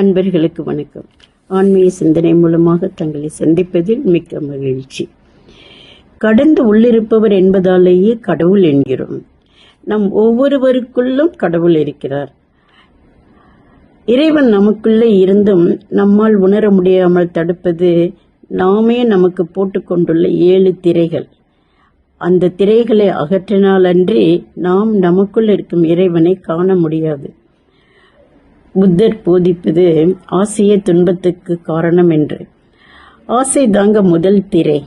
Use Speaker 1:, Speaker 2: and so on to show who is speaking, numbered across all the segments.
Speaker 1: அன்பர்களுக்கு வணக்கம். ஆன்மீக சிந்தனை மூலமாக தங்களை சந்திப்பதில் மிக்க மகிழ்ச்சி. கடந்து உள்ளிருப்பவர் என்பதாலேயே கடவுள் என்கிறோம். நம் ஒவ்வொருவருக்குள்ளும் கடவுள் இருக்கிறார். இறைவன் நமக்குள்ளே இருந்தும் நம்மால் உணர முடியாமல் தடுப்பது நாமே நமக்கு போட்டுக்கொண்டுள்ள ஏழு திரைகள். அந்த திரைகளை அகற்றினாலன்றி நாம் நமக்குள் இருக்கும் இறைவனை காண முடியாது. புத்தர் போதிப்பது ஆசையே துன்பத்துக்கு காரணம் என்று. ஆசை தாங்க முதல் திரை.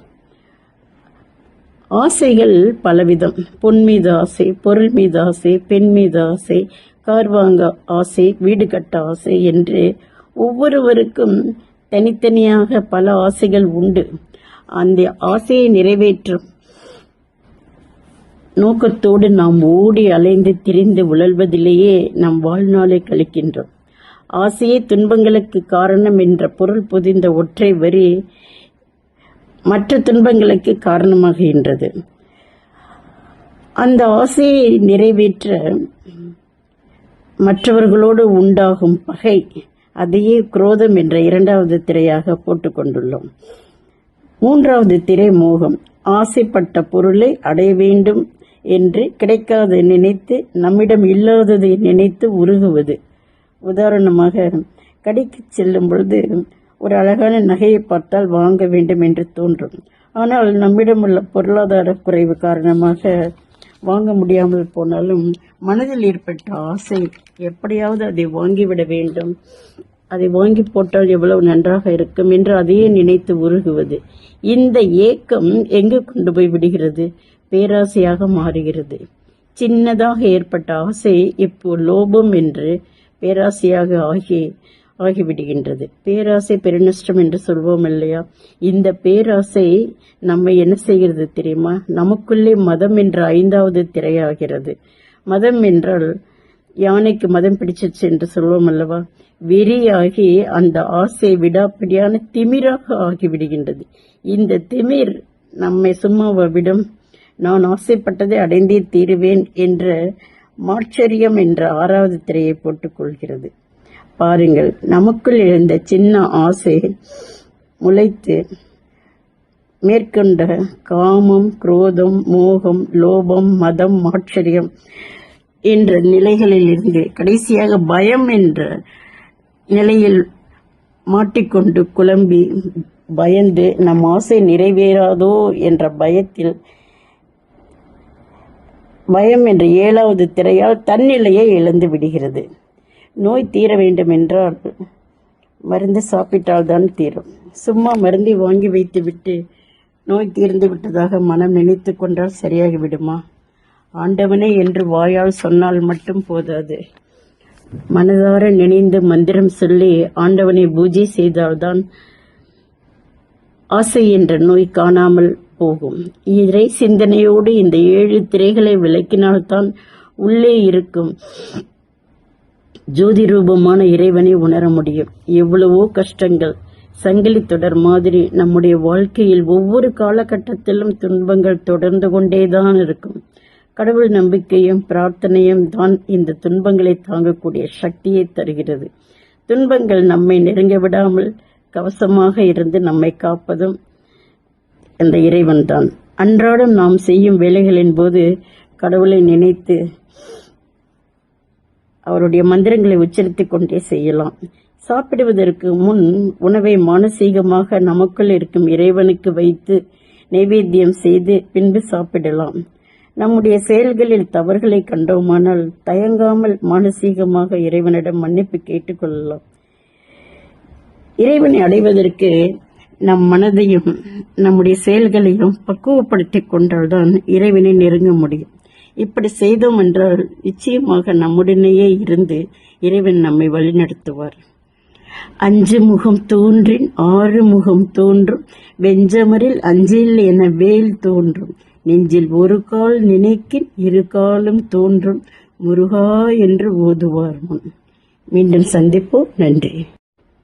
Speaker 1: ஆசைகள் பலவிதம். பொன் மீது ஆசை பொருள் மீது ஆசை பெண் மீது ஆசை கார் வாங்க ஆசை வீடு கட்ட ஆசை என்று ஒவ்வொருவருக்கும் தனித்தனியாக பல ஆசைகள் உண்டு. அந்த ஆசையை நிறைவேற்றும் நோக்கத்தோடு நாம் ஓடி அலைந்து திரிந்து உழல்வதிலேயே நம் வாழ்நாளை கழிக்கின்றோம். ஆசையே துன்பங்களுக்கு காரணம் என்ற பொருள் புதிந்த ஒற்றை வரி மற்ற துன்பங்களுக்கு காரணமாகின்றது அந்த ஆசையை நிறைவேற்ற மற்றவர்களோடு உண்டாகும் பகை அதையே குரோதம் என்ற இரண்டாவது திரையாக போட்டுக்கொண்டுள்ளோம் மூன்றாவது திரை மோகம் ஆசைப்பட்ட பொருளை அடைய வேண்டும் என்று கிடைக்காது நினைத்து நம்மிடம் இல்லாததை நினைத்து உருகுவது. உதாரணமாக கடைக்கு செல்லும் பொழுது ஒரு அழகான நகையை பார்த்தால் வாங்க வேண்டும் என்று தோன்றும். ஆனால் நம்மிடம் உள்ள பொருளாதார குறைவு காரணமாக வாங்க முடியாமல் போனாலும் மனதில் ஏற்பட்ட ஆசை எப்படியாவது அதை வாங்கிவிட வேண்டும். அதை வாங்கி போட்டால் எவ்வளவு நன்றாக இருக்கும் என்று அதையே நினைத்து உருகுவது. இந்த ஏக்கம் எங்கு கொண்டு போய் விடுகிறது? பேராசையாக மாறுகிறது. சின்னதாக ஏற்பட்ட ஆசை இப்போ லோபம் என்று பேராசையாக ஆகி ஆகிவிடுகின்றது. பேராசை பெருநஷ்டம் என்று சொல்வோம் இல்லையா? இந்த பேராசை நம்ம என்ன செய்கிறது தெரியுமா? நமக்குள்ளே மதம் என்ற ஐந்தாவது திரையாகிறது. மதம் என்றால் யானைக்கு மதம் பிடிச்சிச்சு என்று சொல்வோம் அல்லவா? வெறியாகி அந்த ஆசை விடாப்பிடியான திமிராக ஆகிவிடுகின்றது. இந்த திமிர் நம்மை சும்மாவை விடும். நான் ஆசைப்பட்டதை அடைந்தே தீருவேன் என்ற மாட்சரியம் என்ற ஆறாவது திரையை போட்டுக்கொள்கிறது பாருங்கள் நமக்குள் எழுந்த சின்ன ஆசை முளைத்து மேற்கொண்ட காமம் குரோதம் மோகம் லோபம் மதம் மாட்சரியம் என்ற நிலைகளில் இருந்து கடைசியாக பயம் என்ற நிலையில் மாட்டிக்கொண்டு குழம்பி பயந்து நம் ஆசை நிறைவேறாதோ என்ற பயத்தில் பயம் என்ற ஏழாவது திரையால் தன்னிலையை இழந்து விடுகிறது. நோய் தீர வேண்டும் என்றால் மருந்து சாப்பிட்டால்தான் தீரும். சும்மா மருந்தை வாங்கி வைத்து விட்டு நோய் தீர்ந்து விட்டதாக மனம் நினைத்து கொண்டால் சரியாகி விடுமா? ஆண்டவனே என்று வாயால் சொன்னால் மட்டும் போதாது. மனதார நினைந்து மந்திரம் சொல்லி ஆண்டவனை பூஜை செய்தால்தான் ஆசை என்ற நோய் காணாமல் போகும். இறை சிந்தனையோடு இந்த ஏழு திரைகளை விளக்கினால்தான் உள்ளே இருக்கும். ஜோதி ரூபமான இறைவனை உணர முடியும். எவ்வளவோ கஷ்டங்கள் சங்கிலி தொடர் மாதிரி நம்முடைய வாழ்க்கையில் ஒவ்வொரு காலகட்டத்திலும் துன்பங்கள் தொடர்ந்து கொண்டேதான் இருக்கும். கடவுள் நம்பிக்கையும் பிரார்த்தனையும் தான் இந்த துன்பங்களை தாங்கக்கூடிய சக்தியை தருகிறது. துன்பங்கள் நம்மை நெருங்க விடாமல் கவசமாக இருந்து நம்மை காப்பதும் அந்த இறைவன்தான் அன்றாடம் நாம் செய்யும் வேலைகளின் போது கடவுளை நினைத்து அவருடைய மந்திரங்களை உச்சரித்துக் கொண்டே செய்யலாம். சாப்பிடுவதற்கு முன் உணவை மானசீகமாக நமக்குள் இருக்கும் இறைவனுக்கு வைத்து நைவேத்தியம் செய்து பின்பு சாப்பிடலாம். நம்முடைய செயல்களில் தவறுகளை கண்டோமானால் தயங்காமல் மானசீகமாக இறைவனிடம் மன்னிப்பு கேட்டுக்கொள்ளலாம் இறைவனை அடைவதற்கு நம் மனதையும் நம்முடைய செயல்களையும் பக்குவப்படுத்திக் கொண்டால்தான் இறைவனை நெருங்க முடியும். இப்படி செய்தோம் என்றால் நிச்சயமாக நம்முடனேயே இருந்து இறைவன் நம்மை வழிநடத்துவார். அஞ்சு முகம் தோன்றின் ஆறு முகம் தோன்றும். வெஞ்சமரில் அஞ்சில் என வேல் தோன்றும். நெஞ்சில் ஒரு கால் நினைக்கின் இரு காலும் தோன்றும். முருகா என்று ஓதுவார் முன். மீண்டும் சந்திப்போம். நன்றி.